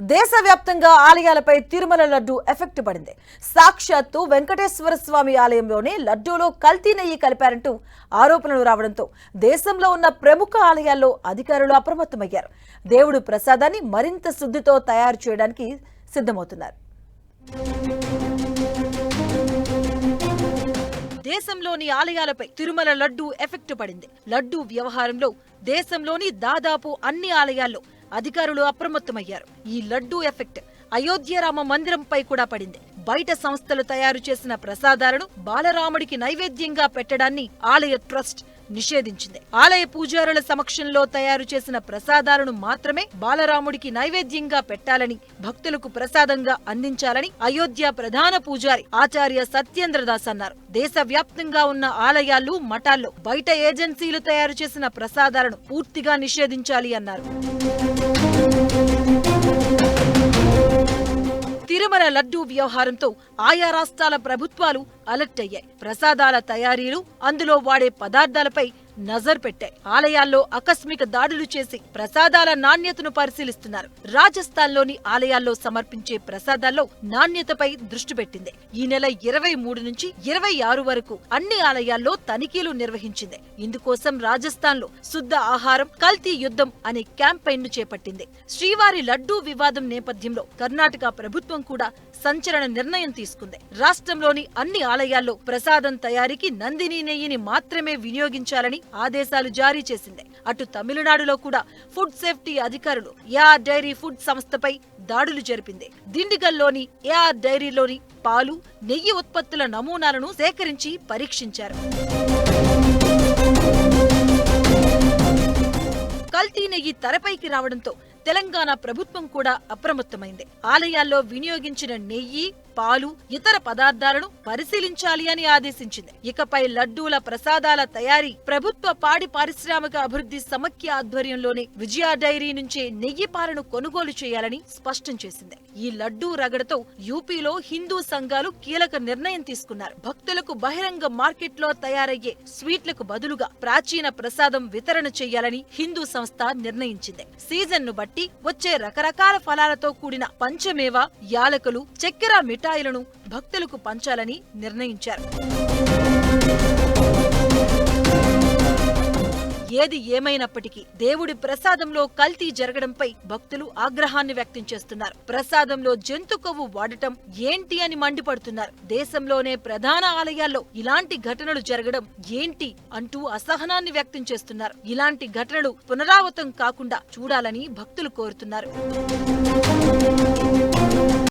దేశవ్యాప్తంగా ఆలయాలపై తిరుమల లడ్డు ఎఫెక్ట్ పడింది. సాక్షాత్తు వెంకటేశ్వర స్వామి ఆలయంలోనే లడ్డూలో కల్తీ నెయ్యి కలిపారంటూ ఆరోపణలు రావడంతో దేశంలో ఉన్న ప్రముఖ ఆలయాల్లో అధికారులు అప్రమత్తమయ్యారు. దేవుడు ప్రసాదాన్ని మరింత శుద్ధితో తయారు చేయడానికి సిద్ధమవుతున్నారు. దేశంలోని ఆలయాలపై తిరుమల లడ్డు ఎఫెక్ట్ పడింది. లడ్డు వ్యవహారంలో దేశంలోని దాదాపు అన్ని ఆలయాల్లో అధికారులు అప్రమత్తమయ్యారు. ఈ లడ్డూ ఎఫెక్ట్ అయోధ్య రామ మందిరంపై కూడా పడింది. బయట సంస్థలు తయారు చేసిన ప్రసాదాలను బాలరాముడికి నైవేద్యంగా పెట్టడాన్ని ఆలయ ట్రస్ట్ నిషేధించింది. ఆలయ పూజారుల సమక్షంలో తయారు చేసిన ప్రసాదాలను మాత్రమే బాలరాముడికి నైవేద్యంగా పెట్టాలని భక్తులకు ప్రసాదంగా అందించాలని అయోధ్య ప్రధాన పూజారి ఆచార్య సత్యేంద్రదాస్ అన్నారు. దేశవ్యాప్తంగా ఉన్న ఆలయాలు మఠాల్లో బయట ఏజెన్సీలు తయారు చేసిన ప్రసాదాలను పూర్తిగా నిషేధించాలి అన్నారు. తిరుమల లడ్డూ వ్యవహారంతో ఆయా రాష్ట్రాల ప్రభుత్వాలు అలర్ట్ అయ్యాయి. ప్రసాదాల తయారీలు అందులో వాడే పదార్థాలపై నజర్ పెట్టాయి. ఆలయాల్లో ఆకస్మిక దాడులు చేసి ప్రసాదాల నాణ్యతను పరిశీలిస్తున్నారు. రాజస్థాన్లోని ఆలయాల్లో సమర్పించే ప్రసాదాల్లో నాణ్యతపై దృష్టి పెట్టింది. ఈ నెల ఇరవై మూడు నుంచి ఇరవై ఆరు వరకు అన్ని ఆలయాల్లో తనిఖీలు నిర్వహించింది. ఇందుకోసం రాజస్థాన్లో శుద్ధ ఆహారం కల్తీ యుద్ధం అనే క్యాంపెయిన్ను చేపట్టింది. శ్రీవారి లడ్డూ వివాదం నేపథ్యంలో కర్ణాటక ప్రభుత్వం కూడా సంచలన నిర్ణయం తీసుకుంది. రాష్ట్రంలోని అన్ని ఆలయాల్లో ప్రసాదం తయారీకి నందిని నెయ్యిని మాత్రమే వినియోగించాలని ఆదేశాలు జారీ చేసింది. అటు తమిళనాడులో కూడా ఫుడ్ సేఫ్టీ అధికారులు ఏఆర్ డైరీ ఫుడ్ సంస్థపై దాడులు జరిపింది. దిండిగల్లోని ఏఆర్ డైరీలోని పాలు నెయ్యి ఉత్పత్తుల నమూనాలను సేకరించి పరీక్షించారు. కల్తీ నెయ్యి తెరపైకి రావడంతో తెలంగాణ ప్రభుత్వం కూడా అప్రమత్తమైంది. ఆలయాల్లో వినియోగించిన నెయ్యి పాలు ఇతర పదార్థాలను పరిశీలించాలి అని ఆదేశించింది. ఇకపై లడ్డూల ప్రసాదాల తయారీ ప్రభుత్వ పాడి పారిశ్రామిక అభివృద్ధి సమైక్య ఆధ్వర్యంలోనే విజయ డైరీ నుంచే నెయ్యి పాలను కొనుగోలు చేయాలని స్పష్టం చేసింది. ఈ లడ్డూ రగడతో యూపీలో హిందూ సంఘాలు కీలక నిర్ణయం తీసుకున్నారు. భక్తులకు బహిరంగ మార్కెట్లో తయారయ్యే స్వీట్లకు బదులుగా ప్రాచీన ప్రసాదం వితరణ చేయాలని హిందూ సంస్థ నిర్ణయించింది. సీజన్ను బట్టి వచ్చే రకరకాల ఫలాలతో కూడిన పంచమేవ యాలకులు చక్కెర మిఠాయిలను భక్తులకు పంచాలని నిర్ణయించారు. ఏది ఏమైనప్పటికీ దేవుడి ప్రసాదంలో కల్తీ జరగడంపై భక్తులు ఆగ్రహాన్ని వ్యక్తం చేస్తున్నారు. ప్రసాదంలో జంతు కొవ్వు వాడటం ఏంటి అని మండిపడుతున్నారు. దేశంలోనే ప్రధాన ఆలయాల్లో ఇలాంటి ఘటనలు జరగడం ఏంటి అంటూ అసహనాన్ని వ్యక్తం చేస్తున్నారు. ఇలాంటి ఘటనలు పునరావృతం కాకుండా చూడాలని భక్తులు కోరుతున్నారు.